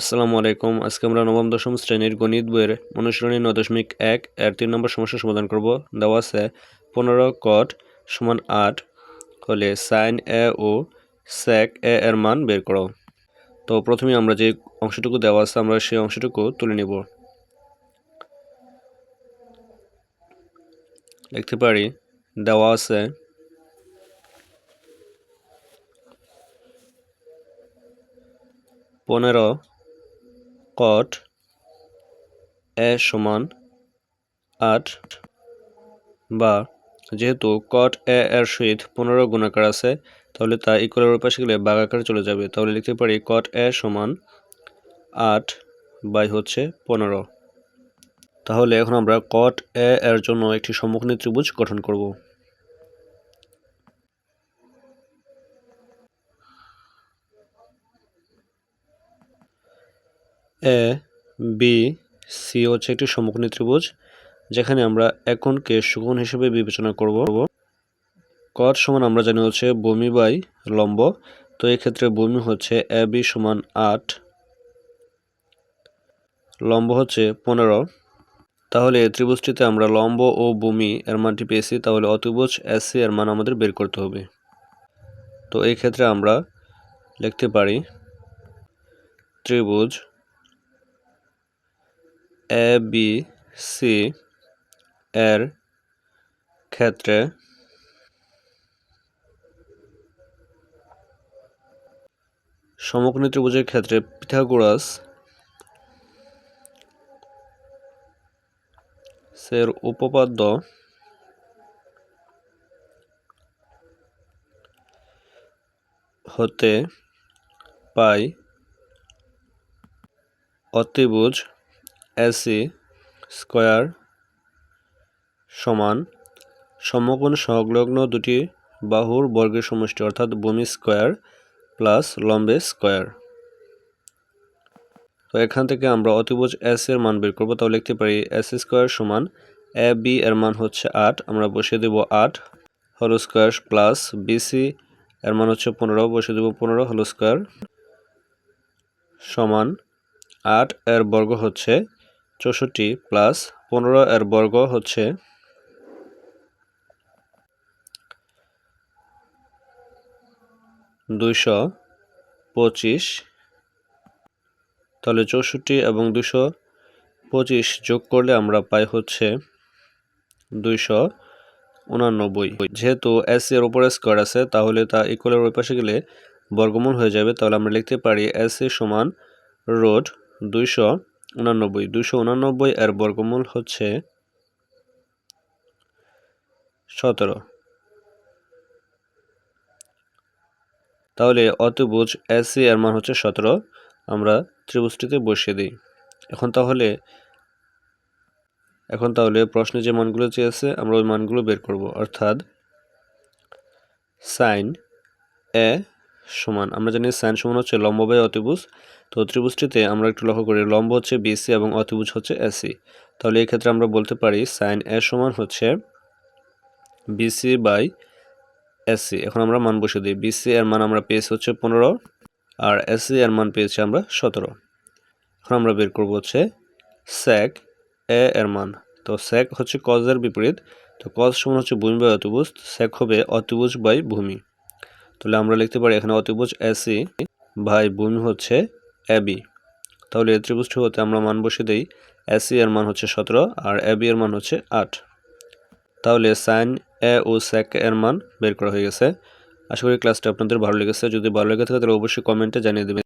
আসসালামু আলাইকুম। আজকে আমরা নবম, দশম শ্রেণির গণিত বইয়ের অনুশীলনী নয় দশমিক এক এর তিন নম্বর সমস্যা সমাধান করব। দেওয়া আছে পনেরো কট সমান আট হলে সাইন এ ও স্যাক এ এর মান বের করো। তো প্রথমে আমরা যে অংশটুকু দেওয়া আছে আমরা সেই অংশটুকু তুলে নিব। লিখতে পারি, দেওয়া আছে পনেরো কট এ সমান আট বা যেহেতু কট এ এর সহিত পনেরো গুণাকার আছে, তাহলে তা ইকুয়ালের পাশে গেলে বাগাকারে চলে যাবে। তাহলে লিখতে পারি কট এ সমান আট বাই হচ্ছে পনেরো। তাহলে এখন আমরা কট এ এর জন্য একটি সম্মুখীন ত্রিভুজ গঠন করব। এ, বি, সি হচ্ছে একটি সমকোণী ত্রিভুজ, যেখানে আমরা একনকে সুকোণ হিসেবে বিবেচনা করব। কট সমান আমরা জানি হচ্ছে বমি বাই লম্ব, তো ক্ষেত্রে বমি হচ্ছে এ, বি সমান আট, লম্ব হচ্ছে পনেরো। তাহলে ত্রিভুজটিতে আমরা লম্ব ও ভূমি এর মানটি পেয়েছি, তাহলে অতিভুজ এসি এর মান আমাদের বের করতে হবে। তো এই ক্ষেত্রে আমরা লিখতে পারি ত্রিভুজ এ বি সি এর ক্ষেত্রে সমকোণী ত্রিভুজের ক্ষেত্রে পিথাগোরাস সের উপপাদ্য হতে পাই অতিভুজ এসি স্কয়ার সমান সমকোণ সংলগ্ন দুটি বাহুর বর্গের সমষ্টি, অর্থাৎ ভূমি স্কয়ার প্লাস লম্বে স্কয়ার। তো এখান থেকে আমরা অতিভুজ এস এর মান বের করব তাহলে লিখতে পারি এস স্কোয়ার সমান এ বি এর মান হচ্ছে আট, আমরা বসিয়ে দেব আট হলো স্কোয়ার প্লাস বিসি এর মান হচ্ছে পনেরো, বসিয়ে দেব পনেরো হলো স্কোয়ার সমান আট এর বর্গ হচ্ছে চৌষট্টি প্লাস পনেরো এর বর্গ হচ্ছে দুইশো পঁচিশ। তাহলে চৌষট্টি এবং দুশো পঁচিশ যোগ করলে আমরা পাই হচ্ছে দুইশো উনানব্বই। যেহেতু এস এর উপরে স্কোয়ার আছে, তাহলে তা ইকুয়ালের ওই পাশে গেলে বর্গমূল হয়ে যাবে। তাহলে আমরা লিখতে পারি এস এ সমান রোড দুইশো উনানব্বই, দুশো উনানব্বই এর বর্গমূল হচ্ছে সতেরো। তাহলে অতিভুজ এসি এর মান হচ্ছে সতেরো, আমরা ত্রিভুজটিতে বসিয়ে দিই। এখন তাহলে এখন তাহলে প্রশ্নে যে মানগুলো চেয়েছে আমরা ওই মানগুলো বের করব। অর্থাৎ সাইন এ সমান, আমরা জানি সাইন সমান হচ্ছে লম্ব বাই অতিভুজ। তো ত্রিভুজটিতে আমরা একটু লক্ষ্য করি, লম্ব হচ্ছে বিসি এবং অতিভুজ হচ্ছে এসি তাহলে এই ক্ষেত্রে আমরা বলতে পারি সাইন এ সমান হচ্ছে বিসি বাই এসি এখন আমরা মান বসে দিই বিসি এর মান আমরা পেয়েছি হচ্ছে পনেরো, আর এসি এর মান পেয়েছি আমরা সতেরো। এখন আমরা বের করব হচ্ছে স্যাক এ এর মান। তো স্যাক হচ্ছে কজের বিপরীত, তো কজ সমান হচ্ছে ভূমি বাই অতিভুজ স্যাক হবে অতিভুজ বাই ভূমি। তাহলে আমরা লিখতে পারি এখানে অতিভুজ এসি ভাই ভূমি হচ্ছে এবি তাহলে এই ত্রিভুজটি হতে আমরা মান বসে দিই এসি এর মান হচ্ছে সতেরো আর এবি এর মান হচ্ছে আট। তাহলে সাইন এ ও স্যাক এর মান বের করা হয়ে গেছে। আশা করি ক্লাসটা আপনাদের ভালো লেগেছে। যদি ভালো লেগে থাকে তাহলে অবশ্যই কমেন্টে জানিয়ে দেবেন।